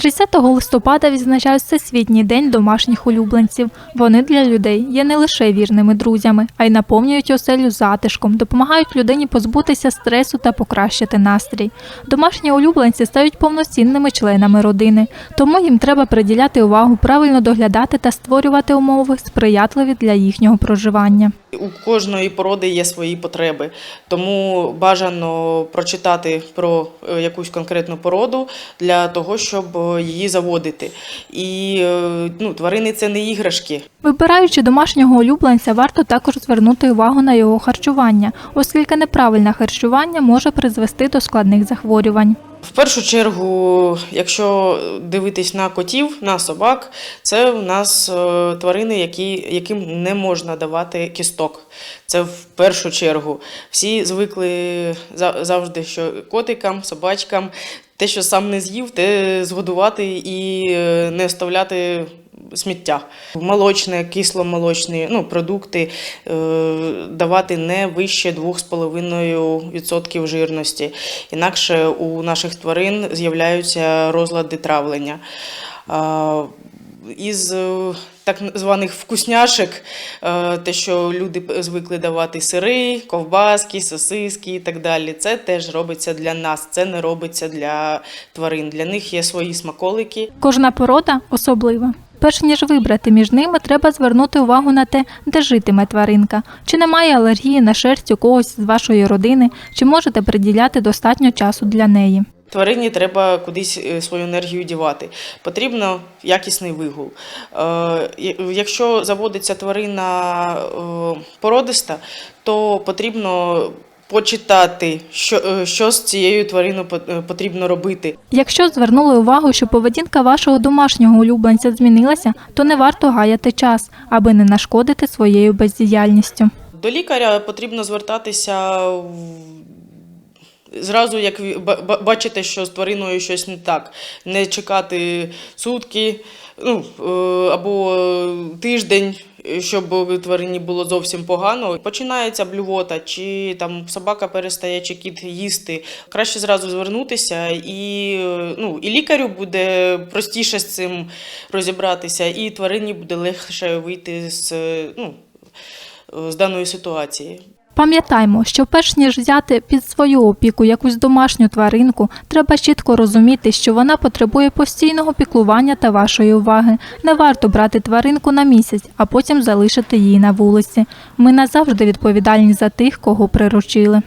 10 листопада відзначають Всесвітній день домашніх улюбленців. Вони для людей є не лише вірними друзями, а й наповнюють оселю затишком, допомагають людині позбутися стресу та покращити настрій. Домашні улюбленці стають повноцінними членами родини, тому їм треба приділяти увагу, правильно доглядати та створювати умови, сприятливі для їхнього проживання. У кожної породи є свої потреби, тому бажано прочитати про е, якусь конкретну породу для того, щоб е, її заводити. І е, ну, тварини це не іграшки. Вибираючи домашнього улюбленця, варто також звернути увагу на його харчування, оскільки неправильне харчування може призвести до складних захворювань. В першу чергу, якщо дивитись на котів, на собак, це в нас е, тварини, які, яким не можна давати кісток. Це в першу чергу. Всі звикли за- завжди, що котикам, собачкам, те, що сам не з'їв, те згодувати і е, не оставляти сміття. Молочне, кисломолочні ну, продукти е, давати не вище 2,5% жирності. Інакше у наших тварин з'являються розлади травлення. Із е, так званих вкусняшок, е, те, що люди звикли давати сири, ковбаски, сосиски і так далі, це теж робиться для нас, це не робиться для тварин. Для них є свої смаколики. Кожна порода особлива. Перш ніж вибрати між ними, треба звернути увагу на те, де житиме тваринка, чи немає алергії на шерсть у когось з вашої родини, чи можете приділяти достатньо часу для неї. Тварині треба кудись е, свою енергію дівати. Потрібно якісний вигул. Е, Якщо заводиться тварина е, породиста, то потрібно почитати, що, е, що з цією твариною е, потрібно робити. Якщо звернули увагу, що поведінка вашого домашнього улюбленця змінилася, то не варто гаяти час, аби не нашкодити своєю бездіяльністю. До лікаря потрібно звертатися в- зразу, як бачите, що з твариною щось не так. Не чекати сутки ну, е, або тиждень, щоб тварині було зовсім погано. Починається блювота, чи там собака перестає, чи кіт їсти. Краще зразу звернутися, і, ну, і лікарю буде простіше з цим розібратися, і тварині буде легше вийти з, ну, з даної ситуації. Пам'ятаймо, що перш ніж взяти під свою опіку якусь домашню тваринку, треба чітко розуміти, що вона потребує постійного піклування та вашої уваги. Не варто брати тваринку на місяць, а потім залишити її на вулиці. Ми назавжди відповідальні за тих, кого приручили.